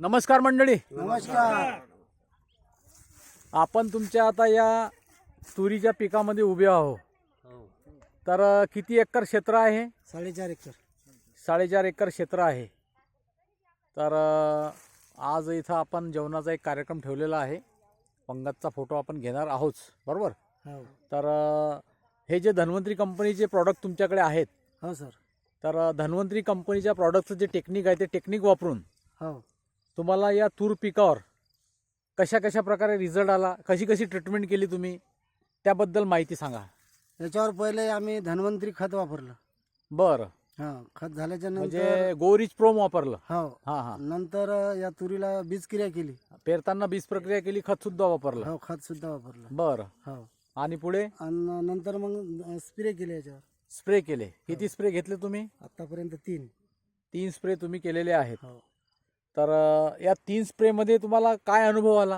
नमस्कार मंडळी. नमस्कार. आपण तुमच्या आता या तुरीच्या पिकामध्ये उभे आहो. तर अ, किती एकर क्षेत्र आहे? साडेचार एकर. साडेचार एकर क्षेत्र आहे. तर आज इथं आपण जेवणाचा एक कार्यक्रम ठेवलेला आहे. पंगतचा फोटो आपण घेणार आहोत. बरोबर? हो. तर हे जे धन्वंतरी कंपनीचे प्रॉडक्ट तुमच्याकडे आहेत. हो सर. तर धन्वंतरी कंपनीच्या प्रॉडक्टचं जे टेक्निक आहे ते टेक्निक वापरून हो. तुम्हाला या तूर पिकावर कशा कशा प्रकारे रिझल्ट आला कशी कशी ट्रीटमेंट केली तुम्ही त्याबद्दल माहिती सांगा. याच्यावर पहिले आम्ही धन्वंतरी खत वापरलं. बरं. हा खत झाल्याच्यानंतर म्हणजे गोरीच प्रोम वापरलं. हो. हां हां. नंतर या तुरीला बीज क्रिया केली. पेरताना बीज प्रक्रिया केली खत सुद्धा वापरलं. हो खत सुद्धा वापरलं. बरं. हो. आणि पुढे? आणि नंतर मग स्प्रे केले याच्यावर. स्प्रे केले. किती स्प्रे घेतले तुम्ही? आतापर्यंत तीन. तीन स्प्रे तुम्ही केलेले आहेत. हो. तर या तीन स्प्रेमध्ये तुम्हाला काय अनुभव आला?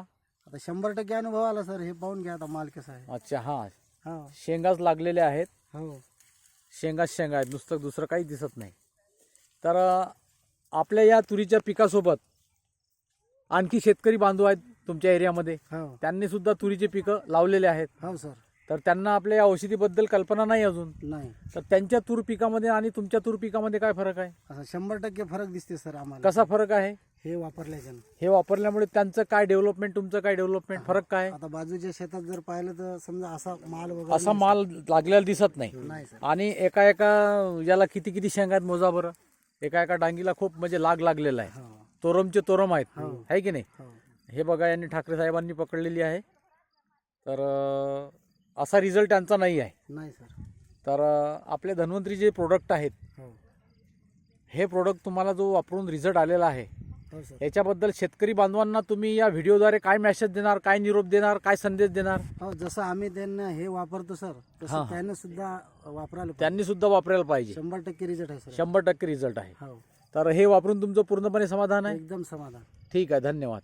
आता शंभर टक्के अनुभव आला सर. हे पाहून घ्या आता माल कसा आहे अच्छा हां. हो. शेंगाच लागलेले आहेत. हो. शेंगाच शेंगा आहेत. नुसतं दुसरं काही दिसत नाही. तर आपल्या या तुरीच्या पिकासोबत आणखी शेतकरी बांधव आहेत तुमच्या एरियामध्ये. हो. त्यांनी सुद्धा तुरीचे पिकं लावलेले आहेत. हो सर. तर त्यांना आपल्या या औषधीबद्दल कल्पना नाही अजून. नाही. तर त्यांच्या तूर पिकामध्ये आणि तुमच्या तूर पिकामध्ये काय फरक आहे? असं शंभर टक्के फरक दिसते सर आम्हाला. कसा फरक आहे? हे वापरल्याच्यानं हे वापरल्यामुळे त्यांचं काय डेव्हलपमेंट तुमचं काय डेव्हलपमेंट फरक काय? आता बाजूच्या शेतात जर पाहिलं तर समजा असा माल वगैरे असा माल लागलेला दिसत नाही. नाही सर. आणि एका एका याला किती किती शेंगा आहेत मोजा बरं? एका एका डांगीला खूप म्हणजे लाग लागलेला आहे. हो. तोरमचे तोरम आहेत. हो. आहे की नाही? हो. हे बघा यांनी ठाकरे साहेबांनी पकडलेली आहे. तर अं, असा रिझल्ट त्यांचा नाही आहे. नाही सर. तर अं, आपले धन्वंतरी जे प्रोडक्ट आहेत. हो. हे प्रोडक्ट तुम्हाला जो वापरून रिझल्ट आलेला आहे हो याच्याबद्दल शेतकरी बांधवांना तुम्ही या व्हिडिओद्वारे काय मेसेज देणार काय निरोप देणार काय संदेश देणार? हो जसं आम्ही त्यांना हे वापरतो सर हा, तसं हा. त्याने सुद्धा वापरायला पाहिजे. त्यांनी सुद्धा वापरायला पाहिजे. शंभर टक्के रिझल्ट आहे सर. शंभर टक्के रिझल्ट आहे. हो. तर हे वापरून तुमचं पूर्णपणे समाधान आहे? एकदम समाधान. ठीक आहे धन्यवाद.